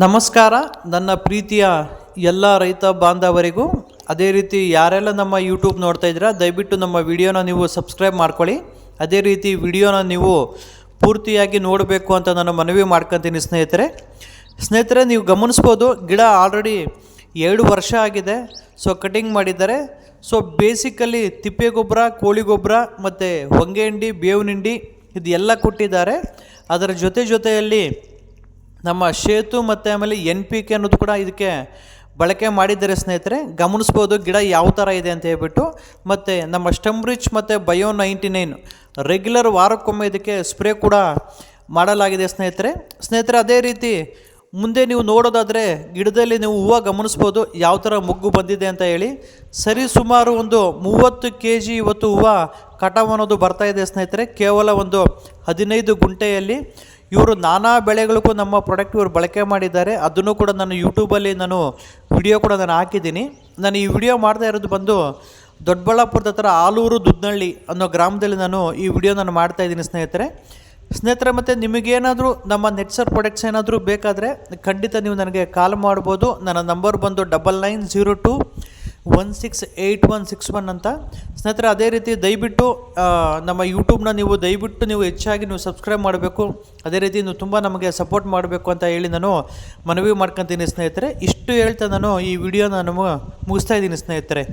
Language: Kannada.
ನಮಸ್ಕಾರ. ನನ್ನ ಪ್ರೀತಿಯ ಎಲ್ಲ ರೈತ ಬಾಂಧವರಿಗೂ, ಅದೇ ರೀತಿ ಯಾರೆಲ್ಲ ನಮ್ಮ ಯೂಟ್ಯೂಬ್ ನೋಡ್ತಾ ಇದ್ದೀರಾ, ದಯವಿಟ್ಟು ನಮ್ಮ ವಿಡಿಯೋನ ನೀವು ಸಬ್ಸ್ಕ್ರೈಬ್ ಮಾಡ್ಕೊಳ್ಳಿ. ಅದೇ ರೀತಿ ವಿಡಿಯೋನ ನೀವು ಪೂರ್ತಿಯಾಗಿ ನೋಡಬೇಕು ಅಂತ ನಾನು ಮನವಿ ಮಾಡ್ಕೊತೀನಿ ಸ್ನೇಹಿತರೆ. ಸ್ನೇಹಿತರೆ, ನೀವು ಗಮನಿಸ್ಬೋದು, ಗಿಡ ಆಲ್ರೆಡಿ ಎರಡು ವರ್ಷ ಆಗಿದೆ. ಸೊ ಕಟಿಂಗ್ ಮಾಡಿದ್ದಾರೆ. ಸೊ ಬೇಸಿಕಲಿ ತಿಪ್ಪೆ ಗೊಬ್ಬರ, ಕೋಳಿ ಗೊಬ್ಬರ, ಮತ್ತು ಹೊಂಗೆ ಹಿಂಡಿ, ಬೇವಿನ ಹಿಂಡಿ, ಇದೆಲ್ಲ ಕೊಟ್ಟಿದ್ದಾರೆ. ಅದರ ಜೊತೆ ಜೊತೆಯಲ್ಲಿ ನಮ್ಮ ಸೇತು ಮತ್ತು ಆಮೇಲೆ ಎನ್ ಪಿ ಕೆ ಅನ್ನೋದು ಕೂಡ ಇದಕ್ಕೆ ಬಳಕೆ ಮಾಡಿದ್ದಾರೆ ಸ್ನೇಹಿತರೆ. ಗಮನಿಸ್ಬೋದು, ಗಿಡ ಯಾವ ಥರ ಇದೆ ಅಂತ ಹೇಳ್ಬಿಟ್ಟು. ಮತ್ತು ನಮ್ಮ ಸ್ಟಂಬ್ರಿಚ್ ರಿಚ್ ಮತ್ತು ಬಯೋ ನೈಂಟಿ ನೈನ್ ರೆಗ್ಯುಲರ್ ವಾರಕ್ಕೊಮ್ಮೆ ಇದಕ್ಕೆ ಸ್ಪ್ರೇ ಕೂಡ ಮಾಡಲಾಗಿದೆ ಸ್ನೇಹಿತರೆ. ಸ್ನೇಹಿತರೆ, ಅದೇ ರೀತಿ ಮುಂದೆ ನೀವು ನೋಡೋದಾದರೆ ಗಿಡದಲ್ಲಿ ನೀವು ಹೂವು ಗಮನಿಸ್ಬೋದು, ಯಾವ ಥರ ಮೊಗ್ಗು ಬಂದಿದೆ ಅಂತ ಹೇಳಿ. ಸರಿ, ಸುಮಾರು ಒಂದು ಮೂವತ್ತು ಕೆ ಜಿ ಇವತ್ತು ಹೂವು ಕಟಾವು ಅನ್ನೋದು ಬರ್ತಾ ಇದೆ ಸ್ನೇಹಿತರೆ. ಕೇವಲ ಒಂದು ಹದಿನೈದು ಗುಂಟೆಯಲ್ಲಿ. ಇವರು ನಾನಾ ಬೆಳೆಗಳಿಗೂ ನಮ್ಮ ಪ್ರಾಡಕ್ಟ್ ಇವರು ಬಳಕೆ ಮಾಡಿದ್ದಾರೆ. ಅದನ್ನು ಕೂಡ ನಾನು ಯೂಟ್ಯೂಬಲ್ಲಿ ನಾನು ವಿಡಿಯೋ ಕೂಡ ನಾನು ಹಾಕಿದ್ದೀನಿ. ನಾನು ಈ ವಿಡಿಯೋ ಮಾಡ್ತಾ ಇರೋದು ಬಂದು ದೊಡ್ಡಬಳ್ಳಾಪುರದ ಹತ್ರ ಆಲೂರು ದುದ್ನಳ್ಳಿ ಅನ್ನೋ ಗ್ರಾಮದಲ್ಲಿ ನಾನು ಈ ವಿಡಿಯೋ ನಾನು ಮಾಡ್ತಾ ಇದ್ದೀನಿ ಸ್ನೇಹಿತರೆ. ಸ್ನೇಹಿತರೆ, ಮತ್ತು ನಿಮಗೇನಾದರೂ ನಮ್ಮ ನೆಟ್ಸರ್ ಪ್ರಾಡಕ್ಟ್ಸ್ ಏನಾದರೂ ಬೇಕಾದರೆ ಖಂಡಿತ ನೀವು ನನಗೆ ಕಾಲ್ ಮಾಡ್ಬೋದು. ನನ್ನ ನಂಬರ್ ಬಂದು double nine zero two one six eight one six one ಅಂತ. ಸ್ನೇಹಿತರೆ, ಅದೇ ರೀತಿ ದಯವಿಟ್ಟು ನಮ್ಮ ಯೂಟ್ಯೂಬ್ನ ನೀವು ದಯವಿಟ್ಟು ನೀವು ಹೆಚ್ಚಾಗಿ ನೀವು ಸಬ್ಸ್ಕ್ರೈಬ್ ಮಾಡಬೇಕು. ಅದೇ ರೀತಿ ನೀವು ತುಂಬ ನಮಗೆ ಸಪೋರ್ಟ್ ಮಾಡಬೇಕು ಅಂತ ಹೇಳಿ ನಾನು ಮನವಿ ಮಾಡ್ಕೊತೀನಿ ಸ್ನೇಹಿತರೆ. ಇಷ್ಟು ಹೇಳ್ತಾ ನಾನು ಈ ವಿಡಿಯೋನ ನಾನು ಮುಗಿಸ್ತಾ ಇದ್ದೀನಿ ಸ್ನೇಹಿತರೆ.